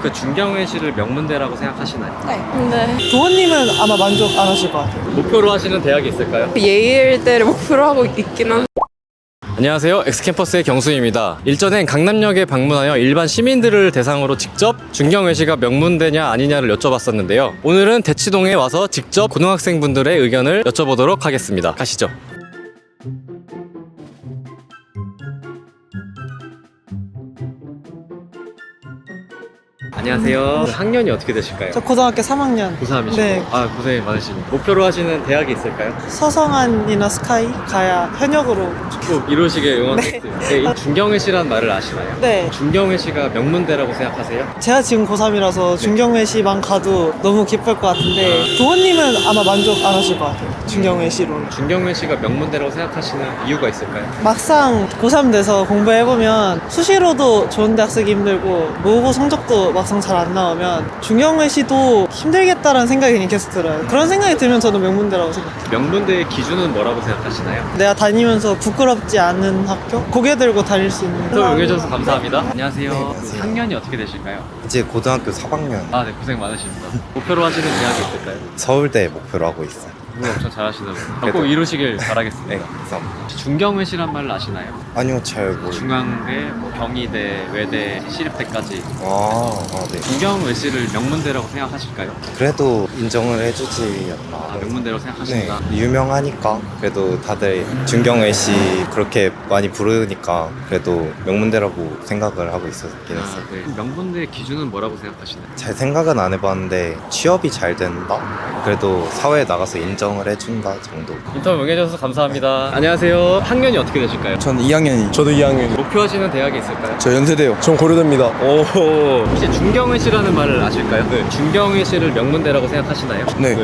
그 중경외시를 명문대라고 생각하시나요? 네. 근데 부모님은 아마 만족 안 하실 것 같아요. 목표로 하시는 대학이 있을까요? 예일대를 목표로 하고 있긴 한. 안녕하세요. 엑스캠퍼스의 경수입니다. 일전엔 강남역에 방문하여 일반 시민들을 대상으로 직접 중경외시가 명문대냐 아니냐를 여쭤봤었는데요. 오늘은 대치동에 와서 직접 고등학생분들의 의견을 여쭤보도록 하겠습니다. 가시죠. 안녕하세요. 학년이 어떻게 되실까요? 저 고등학교 3학년. 고3이시고 네. 아 고생이 많으십니다. 목표로 하시는 대학이 있을까요? 서성한이나 스카이 가야 현역으로. 꼭 이루시길 응원하겠습니다. 네. 이 중경외시라는 말을 아시나요? 네. 중경외시가 명문대라고 생각하세요? 제가 지금 고3이라서 중경외시만 가도 너무 기쁠 것 같은데 아. 부모님은 아마 만족 안 하실 것 같아요. 중경외시로는. 중경외시가 명문대라고 생각하시는 이유가 있을까요? 막상 고3 돼서 공부해보면 수시로도 좋은 대학 쓰기 힘들고 모의고 성적도 막상 잘 안 나오면 중경외시도 힘들겠다라는 생각이 계속 들어요. 그런 생각이 들면 저는 명문대라고 생각해요. 명문대의 기준은 뭐라고 생각하시나요? 내가 다니면서 부끄럽지 않은 학교? 고개 들고 다닐 수 있는 인터뷰 응해주셔서 감사합니다. 안녕하세요. 그 학년이 어떻게 되실까요? 이제 고등학교 4학년 아, 네, 고생 많으십니다. 목표로 하시는 대학이 있을까요? 서울대 목표로 하고 있어요. 공부 엄청 잘하시는 분. 꼭 이루시길 바라겠습니다. 네, 감사합니다. 중경외시란 말을 아시나요? 아니요, 잘 모르. 중앙대, 뭐 경희대, 외대, 시립대까지 아, 아, 네. 중경외시를 명문대라고 생각하실까요? 그래도 인정을 해주지 않나. 아, 명문대라고 네, 생각하십니다. 유명하니까 그래도 다들 중경외시 그렇게 많이 부르니까 그래도 명문대라고 생각을 하고 있었긴 아, 했어요. 네. 명문대 기준 은 뭐라고 생각하시나요? 잘 생각은 안 해봤는데 취업이 잘 된다? 그래도 사회에 나가서 인정을 해준다 정도. 인터뷰 응해주셔서 감사합니다. 안녕하세요. 학년이 어떻게 되실까요? 전 2학년이 저도 2학년이 목표하시는 대학이 있을까요? 저 연세대요 전 고려대입니다 오, 혹시 중경외시라는 말을 아실까요? 네. 중경외시를 명문대라고 생각하시나요? 네.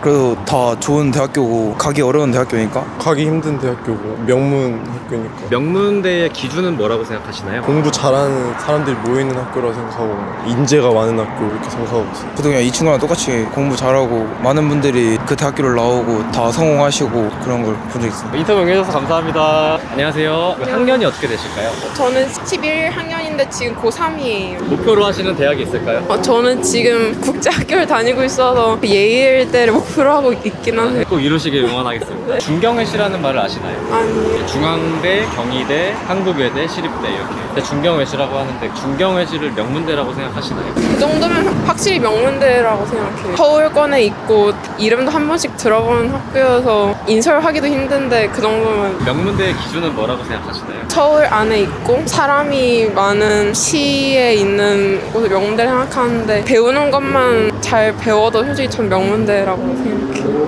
그래도 다 좋은 대학교고 가기 어려운 대학교니까 가기 힘든 대학교고 명문 학교니까 명문대의 기준은 뭐라고 생각하시나요? 공부 잘하는 사람들이 모이는 학교라 생각하고 인재가 많은 학교 이렇게 생각하고 있어요. 그냥 이 친구랑 똑같이 공부 잘하고 많은 분들이 그 대학교를 나오고 다 성공하시고 그런 걸 본 적 있어요 인터뷰 응해주셔서 감사합니다. 안녕하세요. 그 학년이 어떻게 되실까요? 저는 11학년인데 지금 고3이에요. 목표로 하시는 대학이 있을까요? 어, 저는 지금 국제학교를 다니고 있어서 예일대를 목표로 하고 있긴 한데. 꼭 이루시길 응원하겠습니다. 중경외시라는 말을 아시나요? 아니, 중앙대, 경희대, 한국외대, 시립대 이렇게 근데 중경외시라고 하는데 중경외시를 명문대라고 생각 하시나요? 이 정도면 확실히 명문대라고 생각해요. 서울권에 있고 이름도 한 번씩 들어보는 학교여서 인설하기도 힘든데 그 정도면 명문대의 기준은 뭐라고 생각하시나요? 서울 안에 있고 사람이 많은 시에 있는 곳을 명문대를 생각하는데 배우는 것만 잘 배워도 솔직히 전 명문대라고 생각해요.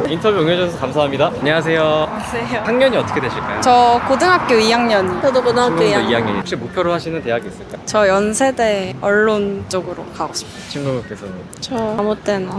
인터뷰 응해주셔서 감사합니다. 안녕하세요. 안녕하세요. 학년이 어떻게 되실까요? 저 고등학교 2학년. 저도 고등학교 친구분들 2학년. 혹시 목표로 하시는 대학이 있을까요? 저 연세대 언론 쪽으로 가고 싶어요. 친구분께서는 저 아무 때나.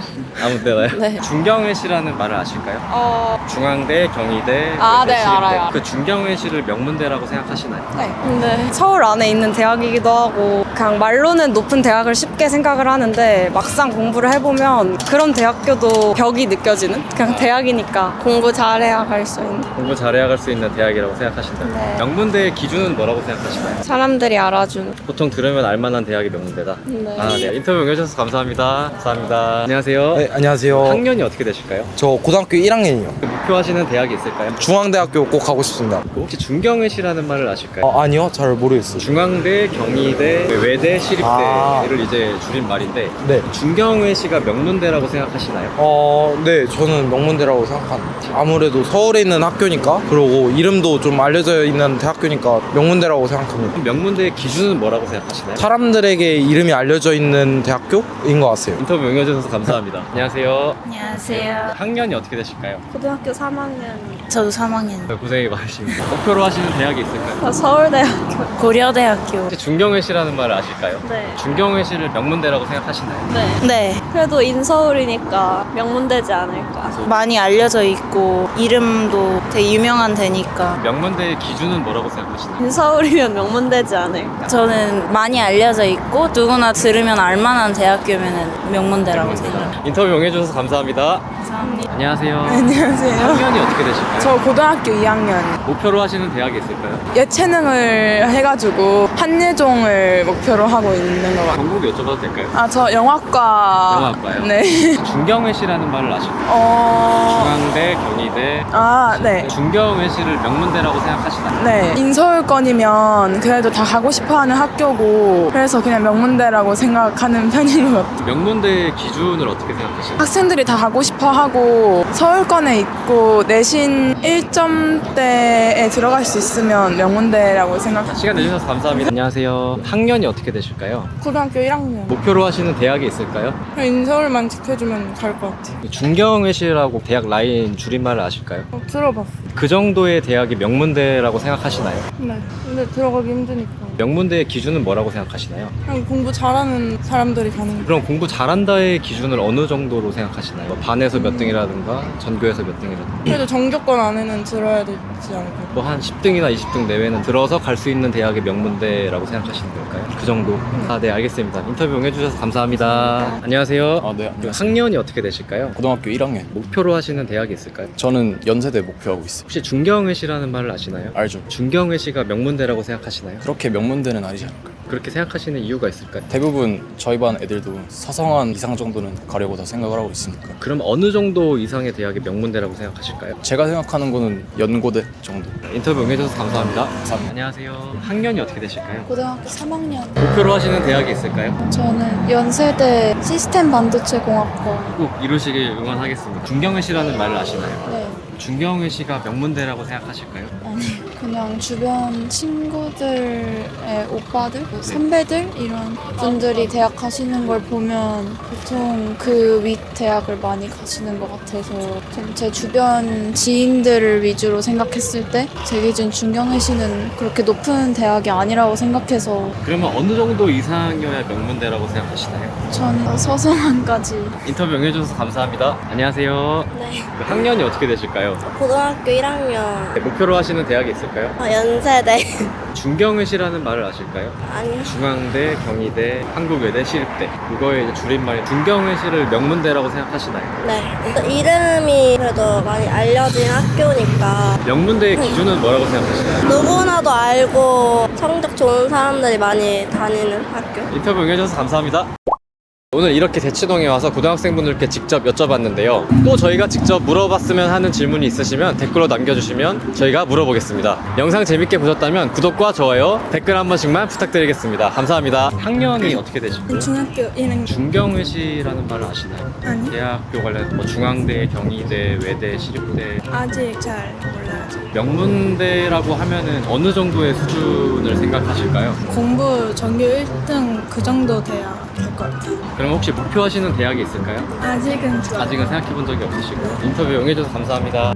아무 때나요? 네. 중경외시라는 말을 아실까요? 어, 중앙대, 경희대, 아, 외대, 네, 시립대. 알아요. 그 중경외시를 명문대라고 생각하시나요? 네. 근데 서울 안에 있는 대학이기도 하고 그냥 말로는 높은 대학을 쉽게 생각을 하는데 막상 공부를 해보면 그런 대학교도 벽이 느껴지는 그냥 대학이니까 공부 잘해야 갈 수 있는 공부 잘해야 갈 수 있는 대학이라고 생각하신다면 네. 명문대의 기준은 뭐라고 생각하시나요? 사람들이 알아주는 보통 들으면 알만한 대학이 명문대다. 네. 아, 네. 인터뷰 응해주셔서 감사합니다. 감사합니다. 안녕하세요. 네 안녕하세요 학년이 어떻게 되실까요? 저 고등학교 1학년이요 그 목표하시는 대학이 있을까요? 중앙대학교 꼭 가고 싶습니다 그 혹시 중경외시라는 말을 아실까요? 아, 아니요 잘 모르겠어요 중앙대, 경희대, 외대, 시립대를 아. 이제 줄인 말인데 네 중경외시가 명문대라고 생각하시나요? 어, 네, 저는 명문대라고 생각합니다. 아무래도 서울에 있는 학교니까, 그리고 이름도 좀 알려져 있는 대학교니까 명문대라고 생각합니다. 명문대의 기준은 뭐라고 생각하시나요? 사람들에게 이름이 알려져 있는 대학교인 것 같아요. 인터뷰 응해주셔서 감사합니다. 안녕하세요. 안녕하세요. 학년이 어떻게 되실까요? 고등학교 3학년. 저도 3학년. 네, 고생이 많으십니다. 목표로 하시는 대학이 있을까요? 서울대학교. 고려대학교. 혹시 중경외시라는 말을 아실까요? 네. 중경외시를 명문대라고 생각하시나요? 네. 네. 그래도 인서울이니까 명문대지 않을까. 많이 알려져 있고 이름도 되게 유명한 데니까. 명문대의 기준은 뭐라고 생각하시나요? 인서울이면 명문대지 않을까. 저는 많이 알려져 있고 누구나 들으면 알만한 대학교면 명문대라고 생각해요. 인터뷰 응해주셔서 감사합니다. 감사합니다. 안녕하세요. 안녕하세요. 학년이 어떻게 되실까요? 저 고등학교 2학년 목표로 하시는 대학이 있을까요? 예체능을 해가지고 한예종을 목표로 하고 있는 것 같아요. 전공도 여쭤봐도 될까요? 아, 저 영화과. 영화과요? 네. 중경외시라는 말을 아실까요? 어. 중앙대, 경희대, 아, 네. 중경외시를 명문대라고 생각하시나요? 네. 인서울권이면 그래도 다 가고 싶어 하는 학교고, 그래서 그냥 명문대라고 생각하는 편인 것 같아요. 명문대의 기준을 어떻게 생각하시나요? 학생들이 다 가고 싶어 하고, 서울권에 있고, 내신 1점대에 들어갈 수 있으면 명문대라고 생각합니다. 시간 내주셔서 감사합니다. 안녕하세요. 학년이 어떻게 되실까요? 고등학교 1학년. 목표로 하시는 대학이 있을까요? 인서울만 지켜주면 갈 것 같아요. 중경외시라고 대학 라인 줄임말을 아실까요? 어, 들어봤어. 그 정도의 대학이 명문대라고 생각하시나요? 네. 근데 들어가기 힘드니까. 명문대의 기준은 뭐라고 생각하시나요? 그냥 공부 잘하는 사람들이 가는 거. 그럼 공부 잘한다의 기준을 어느 정도로 생각하시나요? 뭐 반에서 몇 등이라든가 전교에서 몇 등이라든가 그래도 정교권 안에는 들어야 되지 않을까요? 뭐한 10등이나 20등 내외는 들어서 갈 수 있는 대학의 명문대라고 생각하시는 걸까요? 그 정도? 아, 네, 알겠습니다. 인터뷰 응해주셔서 감사합니다. 안녕하세요. 아, 네. 그 학년이 어떻게 되실까요? 고등학교 1학년. 목표로 하시는 대학이 있을까요? 저는 연세대 목표하고 있어요. 혹시 중경외시라는 말을 아시나요? 알죠? 중경외시가 명문대라고 생각하시나요? 그렇게 명문대는 아니지 않을까요? 그렇게 생각하시는 이유가 있을까요? 대부분 저희 반 애들도 서성한 이상 정도는 가려고 다 생각을 하고 있으니까. 그럼 어느 정도 이상의 대학이 명문대라고 생각하실까요? 제가 생각하는 거는 연고대 정도. 인터뷰 응해주셔서 감사합니다. 안녕하세요. 학년이 어떻게 되실까요? 고등학교 3학년. 목표로 하시는 대학이 있을까요? 저는 연세대 시스템 반도체 공학과. 꼭 이루시길 응원하겠습니다. 중경외시라는 말을 아시나요? 네. 중경외시가 명문대라고 생각하실까요? 아니, 그냥 주변 친구들의 오빠들, 뭐 선배들 이런 분들이 대학 가시는 걸 보면 보통 그 윗 대학을 많이 가시는 것 같아서 좀 제 주변 지인들을 위주로 생각했을 때 제 기준 중경외시는 그렇게 높은 대학이 아니라고 생각해서 그러면 어느 정도 이상이어야 명문대라고 생각하시나요? 저는 서성한까지 인터뷰 응해주셔서 감사합니다. 안녕하세요. 네. 그 학년이 어떻게 되실까요? 고등학교 1학년 네, 목표로 하시는 대학이 있 을까요? 연세대 중경외시라는 말을 아실까요? 아니 중앙대, 경희대, 한국외대, 시립대 그거의 이제 줄임말이 중경외시를 명문대라고 생각하시나요? 네 이름이 그래도 많이 알려진 학교니까 명문대의 기준은 뭐라고 생각하시나요? 누구나도 알고 성적 좋은 사람들이 많이 다니는 학교 인터뷰 응해주셔서 감사합니다. 오늘 이렇게 대치동에 와서 고등학생분들께 직접 여쭤봤는데요. 또 저희가 직접 물어봤으면 하는 질문이 있으시면 댓글로 남겨주시면 저희가 물어보겠습니다. 영상 재밌게 보셨다면 구독과 좋아요, 댓글 한 번씩만 부탁드리겠습니다. 감사합니다. 학년이 어떻게 되실까요? 중학교 1학년. 중경외시라는 말을 아시나요? 아니. 대학교 관련 뭐 중앙대, 경희대, 외대, 시립대 아직 잘 몰라요. 명문대라고 하면은 어느 정도의 수준을 생각하실까요? 공부 전교 1등 그 정도 돼야 될 것 같아요. 그럼 혹시 목표하시는 대학이 있을까요? 아직은 저 아직은 생각해 본 적이 없으시고 인터뷰 응해줘서 감사합니다.